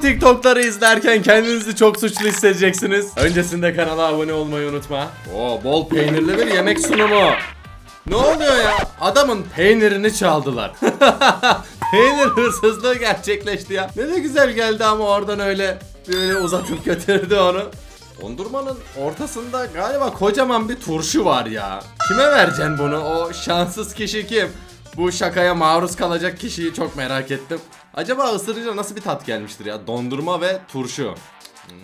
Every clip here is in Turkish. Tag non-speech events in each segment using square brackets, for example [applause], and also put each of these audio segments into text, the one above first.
TikTok'ları izlerken kendinizi çok suçlu hissedeceksiniz. Öncesinde kanala abone olmayı unutma. Oo bol peynirli bir yemek sunumu. Ne oluyor ya? Adamın peynirini çaldılar. [laughs] Peynir hırsızlığı gerçekleşti ya. Ne de güzel geldi ama oradan öyle böyle uzatıp götürdü onu. Dondurmanın ortasında galiba kocaman bir turşu var ya. Kime vereceksin bunu? O şanssız kişi kim? Bu şakaya maruz kalacak kişiyi çok merak ettim. Acaba ısırınca nasıl bir tat gelmiştir ya? Dondurma ve turşu. Hmm,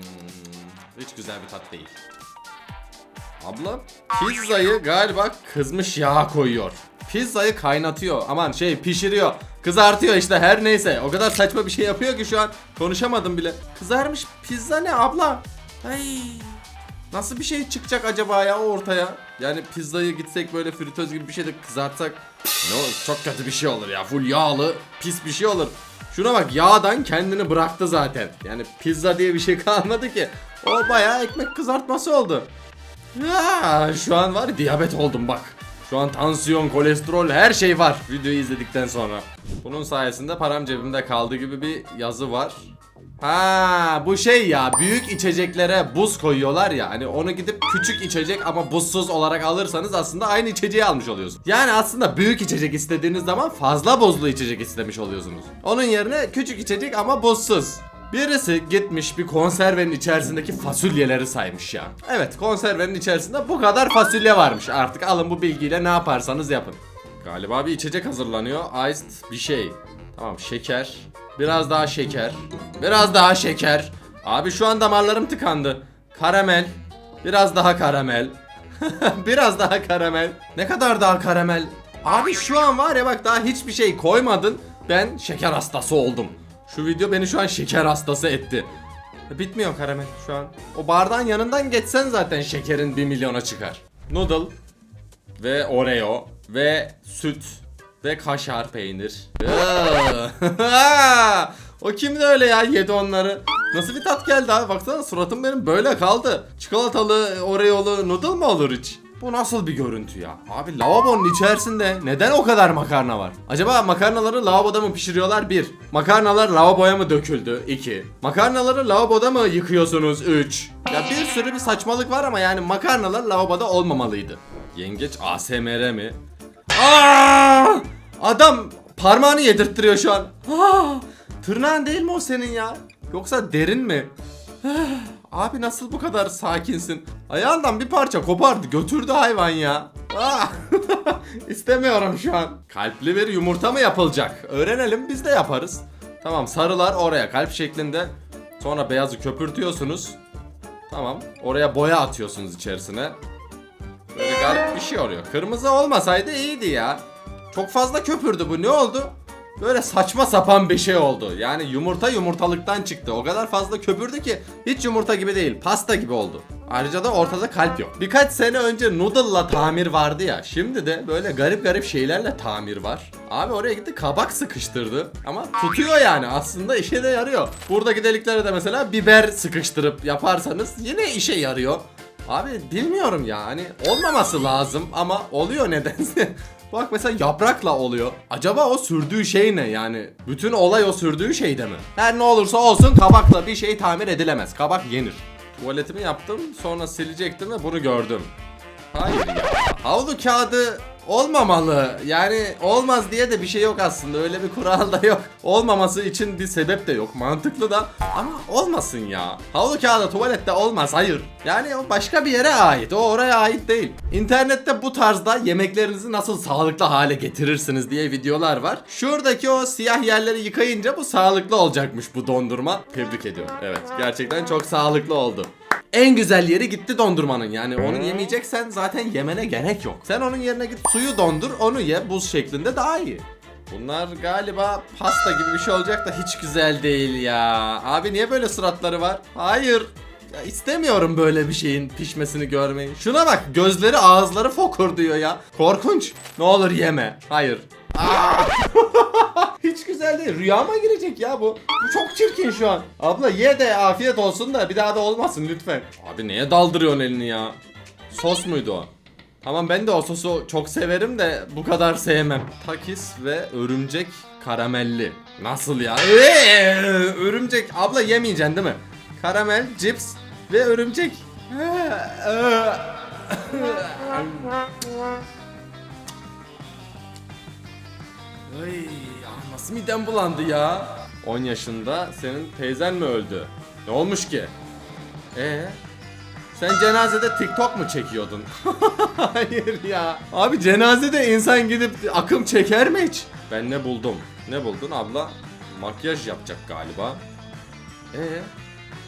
hiç güzel bir tat değil. Abla pizzayı galiba kızmış yağa koyuyor. Pizzayı kaynatıyor. Aman şey pişiriyor. Kızartıyor işte her neyse. O kadar saçma bir şey yapıyor ki şu an konuşamadım bile. Kızarmış pizza ne abla? Ay. Nasıl bir şey çıkacak acaba ya ortaya? Yani pizzayı gitsek böyle fritöz gibi bir şey de kızartsak ne olur çok kötü bir şey olur ya. Full yağlı, pis bir şey olur. Şuna bak yağdan kendini bıraktı zaten. Yani pizza diye bir şey [laughs] kalmadı ki. O bayağı ekmek kızartması oldu. Ya, şu an var ya, diyabet oldum bak. Şu an tansiyon, kolesterol her şey var videoyu izledikten sonra. Bunun sayesinde param cebimde kaldı gibi bir yazı var. Ha bu şey ya büyük içeceklere buz koyuyorlar ya hani onu gidip küçük içecek ama buzsuz olarak alırsanız aslında aynı içeceği almış oluyorsunuz. Yani aslında büyük içecek istediğiniz zaman fazla buzlu içecek istemiş oluyorsunuz. Onun yerine küçük içecek ama buzsuz. Birisi gitmiş bir konservenin içerisindeki fasulyeleri saymış ya. Evet konservenin içerisinde bu kadar fasulye varmış. Artık alın bu bilgiyle ne yaparsanız yapın. Galiba bir içecek hazırlanıyor. Iced bir şey. Tamam şeker. Biraz daha şeker. Biraz daha şeker. Abi şu an damarlarım tıkandı. Karamel. Biraz daha karamel. [laughs] Biraz daha karamel. Ne kadar daha karamel? Abi şu an var ya bak daha hiçbir şey koymadın. Ben şeker hastası oldum. Şu video beni şu an şeker hastası etti. Bitmiyor karamel şu an. O bardağın yanından geçsen zaten şekerin 1 milyona çıkar. Noodle ve Oreo ve süt ve kaşar peynir. [laughs] O kimdi öyle ya yedi onları. Nasıl bir tat geldi abi baksana suratım benim böyle kaldı. Çikolatalı Oreo'lu noodle mu olur hiç? Bu nasıl bir görüntü ya? Abi lavabonun içerisinde neden o kadar makarna var? Acaba makarnaları lavaboda mı pişiriyorlar? Bir. Makarnalar lavaboya mı döküldü? İki. Makarnaları lavaboda mı yıkıyorsunuz? Üç. Ya bir sürü bir saçmalık var ama yani makarnalar lavaboda olmamalıydı. Yengeç ASMR mi? Aa! Adam parmağını yedirttiriyor şu an. Aa! Tırnağın değil mi o senin ya? Yoksa derin mi? Abi nasıl bu kadar sakinsin? Ayağından bir parça kopardı götürdü hayvan ya. Aa! [laughs] İstemiyorum şu an. Kalpli bir yumurta mı yapılacak? Öğrenelim biz de yaparız. Tamam sarılar oraya kalp şeklinde. Sonra beyazı köpürtüyorsunuz. Tamam. Oraya boya atıyorsunuz içerisine. Böyle garip bir şey oluyor. Kırmızı olmasaydı iyiydi ya. Çok fazla köpürdü bu ne oldu? Böyle saçma sapan bir şey oldu. Yani yumurta yumurtalıktan çıktı. O kadar fazla köpürdü ki hiç yumurta gibi değil. Pasta gibi oldu. Ayrıca da ortada kalp yok. Birkaç sene önce noodle'la tamir vardı ya. Şimdi de böyle garip garip şeylerle tamir var. Abi oraya gitti kabak sıkıştırdı. Ama tutuyor yani aslında işe de yarıyor. Buradaki deliklere de mesela biber sıkıştırıp yaparsanız yine işe yarıyor. Abi bilmiyorum ya hani olmaması lazım ama oluyor nedense. [laughs] Bak mesela yaprakla oluyor. Acaba o sürdüğü şey ne yani? Bütün olay o sürdüğü şeyde mi? Her ne olursa olsun kabakla bir şey tamir edilemez. Kabak yenir. Tuvaletimi yaptım sonra silecektim ve bunu gördüm. Hayır ya. Havlu kağıdı olmamalı. Yani olmaz diye de bir şey yok aslında. Öyle bir kural da yok. Olmaması için bir sebep de yok. Mantıklı da ama olmasın ya. Havlu kağıdı tuvalette olmaz. Hayır. Yani o başka bir yere ait. O oraya ait değil. İnternette bu tarzda yemeklerinizi nasıl sağlıklı hale getirirsiniz diye videolar var. Şuradaki o siyah yerleri yıkayınca bu sağlıklı olacakmış bu dondurma. Tebrik ediyorum. Evet. Gerçekten çok sağlıklı oldu en güzel yeri gitti dondurmanın. Yani onu yemeyeceksen zaten yemene gerek yok. Sen onun yerine git suyu dondur onu ye buz şeklinde daha iyi. Bunlar galiba pasta gibi bir şey olacak da hiç güzel değil ya. Abi niye böyle suratları var? Hayır. Ya istemiyorum böyle bir şeyin pişmesini görmeyi. Şuna bak gözleri ağızları fokur diyor ya. Korkunç. Ne olur yeme. Hayır. [laughs] Hiç güzel değil. Rüyama girecek ya bu. Bu çok çirkin şu an. Abla ye de afiyet olsun da bir daha da olmasın lütfen. Abi neye daldırıyorsun elini ya? Sos muydu o? Tamam ben de o sosu çok severim de bu kadar sevmem. Takis ve örümcek karamelli. Nasıl ya? Ee, örümcek. Abla yemeyeceksin değil mi? Karamel, cips ve örümcek. Ay, nasıl midem bulandı ya? 10 yaşında senin teyzen mi öldü? Ne olmuş ki? Ee? Sen cenazede TikTok mu çekiyordun? [laughs] Hayır ya. Abi cenazede insan gidip akım çeker mi hiç? Ben ne buldum? Ne buldun abla? Makyaj yapacak galiba. Ee?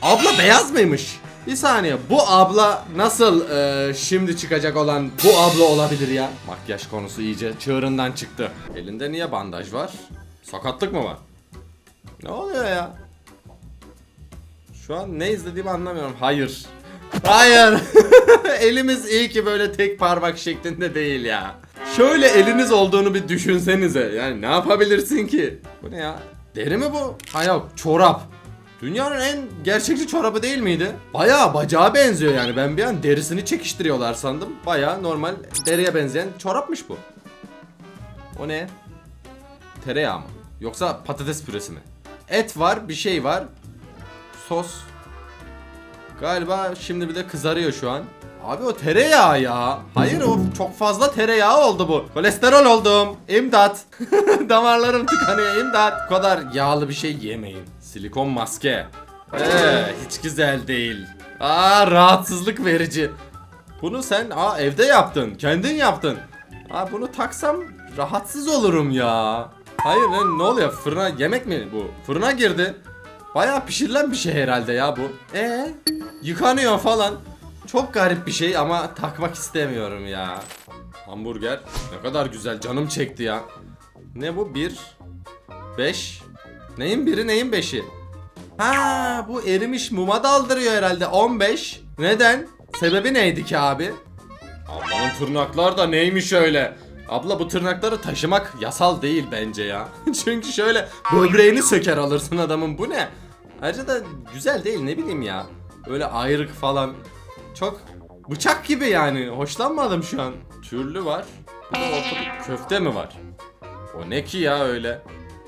Abla beyaz mıymış? Bir saniye bu abla nasıl e, şimdi çıkacak olan bu abla olabilir ya? Makyaj konusu iyice çığırından çıktı. Elinde niye bandaj var? Sakatlık mı var? Ne oluyor ya? Şu an ne izlediğimi anlamıyorum. Hayır. Hayır. [laughs] Elimiz iyi ki böyle tek parmak şeklinde değil ya. Şöyle eliniz olduğunu bir düşünsenize. Yani ne yapabilirsin ki? Bu ne ya? Deri mi bu? Ha yok çorap. Dünyanın en gerçekçi çorabı değil miydi? Bayağı bacağa benziyor yani. Ben bir an derisini çekiştiriyorlar sandım. Bayağı normal deriye benzeyen çorapmış bu. O ne? Tereyağı mı? Yoksa patates püresi mi? Et var, bir şey var. Sos. Galiba şimdi bir de kızarıyor şu an. Abi o tereyağı ya. Hayır o çok fazla tereyağı oldu bu. Kolesterol oldum. İmdat. [laughs] Damarlarım tıkanıyor imdat. Bu kadar yağlı bir şey yemeyin. Silikon maske. Ee, hiç güzel değil. Aa rahatsızlık verici. Bunu sen aa evde yaptın. Kendin yaptın. Aa bunu taksam rahatsız olurum ya. Hayır ne, ne oluyor? Fırına yemek mi bu? Fırına girdi. Bayağı pişirilen bir şey herhalde ya bu. E yıkanıyor falan. Çok garip bir şey ama takmak istemiyorum ya. Hamburger ne kadar güzel canım çekti ya. Ne bu? 1 5 Neyin biri neyin beşi? Ha bu erimiş muma daldırıyor herhalde 15. Neden? Sebebi neydi ki abi? Ablanın tırnaklar da neymiş öyle? Abla bu tırnakları taşımak yasal değil bence ya. [laughs] Çünkü şöyle böbreğini söker alırsın adamın bu ne? Ayrıca da güzel değil ne bileyim ya. Öyle ayrık falan. Çok bıçak gibi yani. Hoşlanmadım şu an. Türlü var. Bir de ortada köfte mi var? O ne ki ya öyle?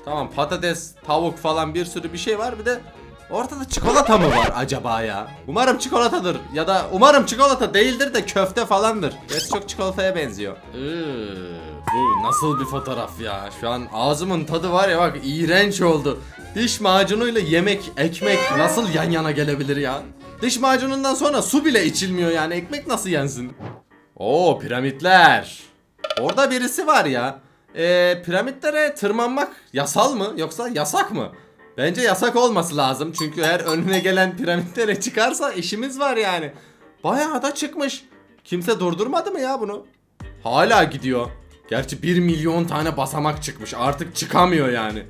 Tamam patates, tavuk falan bir sürü bir şey var. Bir de ortada çikolata mı var acaba ya? Umarım çikolatadır. Ya da umarım çikolata değildir de köfte falandır. Gerçi çok çikolataya benziyor. Iıı, bu nasıl bir fotoğraf ya? Şu an ağzımın tadı var ya bak iğrenç oldu. Diş macunuyla yemek, ekmek nasıl yan yana gelebilir ya? Diş macunundan sonra su bile içilmiyor yani ekmek nasıl yensin? Oo piramitler. Orada birisi var ya. Ee, piramitlere tırmanmak yasal mı yoksa yasak mı? Bence yasak olması lazım çünkü her önüne gelen piramitlere çıkarsa işimiz var yani. Bayağı da çıkmış. Kimse durdurmadı mı ya bunu? Hala gidiyor. Gerçi 1 milyon tane basamak çıkmış artık çıkamıyor yani.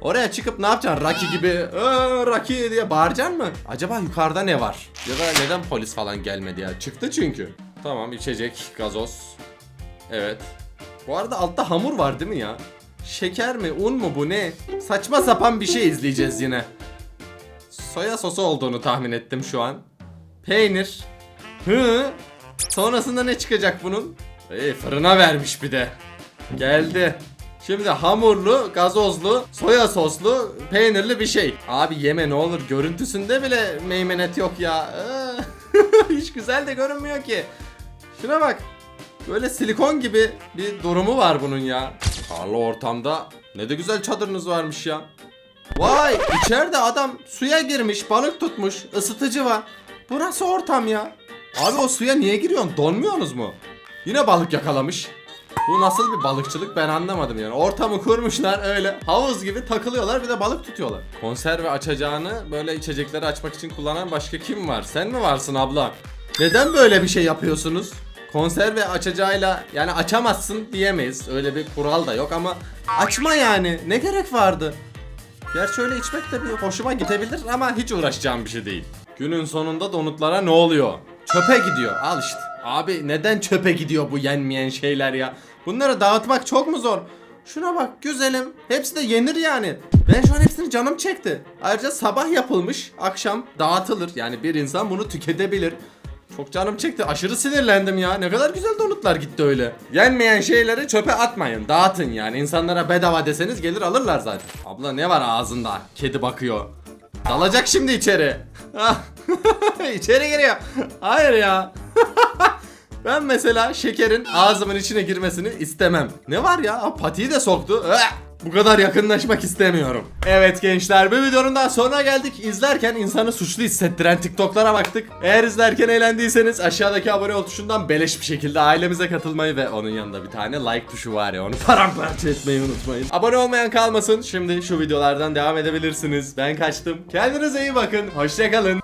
Oraya çıkıp ne yapacaksın? Rocky gibi "Aa, Rocky diye bağıracaksın mı? Acaba yukarıda ne var? Ya da neden polis falan gelmedi ya? Çıktı çünkü. Tamam içecek, gazoz. Evet. Bu arada altta hamur var değil mi ya? Şeker mi, un mu bu ne? Saçma sapan bir şey izleyeceğiz yine. Soya sosu olduğunu tahmin ettim şu an. Peynir. Hı? Sonrasında ne çıkacak bunun? Ey fırına vermiş bir de. Geldi. Şimdi hamurlu, gazozlu, soya soslu, peynirli bir şey. Abi yeme ne olur görüntüsünde bile meymenet yok ya. Iı, [laughs] Hiç güzel de görünmüyor ki. Şuna bak. Böyle silikon gibi bir durumu var bunun ya. Karlı ortamda ne de güzel çadırınız varmış ya. Vay içeride adam suya girmiş balık tutmuş ısıtıcı var. Bu nasıl ortam ya? Abi o suya niye giriyorsun donmuyorsunuz mu? Yine balık yakalamış. Bu nasıl bir balıkçılık ben anlamadım yani. Ortamı kurmuşlar öyle havuz gibi takılıyorlar bir de balık tutuyorlar. Konserve açacağını böyle içecekleri açmak için kullanan başka kim var? Sen mi varsın abla? Neden böyle bir şey yapıyorsunuz? Konserve açacağıyla yani açamazsın diyemeyiz. Öyle bir kural da yok ama açma yani. Ne gerek vardı? Gerçi öyle içmek de bir hoşuma gidebilir ama hiç uğraşacağım bir şey değil. Günün sonunda donutlara ne oluyor? Çöpe gidiyor. Al işte. Abi neden çöpe gidiyor bu yenmeyen şeyler ya? Bunları dağıtmak çok mu zor? Şuna bak güzelim. Hepsi de yenir yani. Ben şu an hepsini canım çekti. Ayrıca sabah yapılmış, akşam dağıtılır. Yani bir insan bunu tüketebilir. Çok canım çekti. Aşırı sinirlendim ya. Ne kadar güzel donutlar gitti öyle. Yenmeyen şeyleri çöpe atmayın. Dağıtın yani. İnsanlara bedava deseniz gelir alırlar zaten. Abla ne var ağzında? Kedi bakıyor. Dalacak şimdi içeri. [laughs] içeri giriyor. Hayır ya. [laughs] Ben mesela şekerin ağzımın içine girmesini istemem. Ne var ya? Patiyi de soktu. [laughs] Bu kadar yakınlaşmak istemiyorum. Evet gençler bu videonun daha sonuna geldik. İzlerken insanı suçlu hissettiren TikTok'lara baktık. Eğer izlerken eğlendiyseniz aşağıdaki abone ol tuşundan beleş bir şekilde ailemize katılmayı ve onun yanında bir tane like tuşu var ya onu paramparça etmeyi unutmayın. Abone olmayan kalmasın. Şimdi şu videolardan devam edebilirsiniz. Ben kaçtım. Kendinize iyi bakın. Hoşçakalın.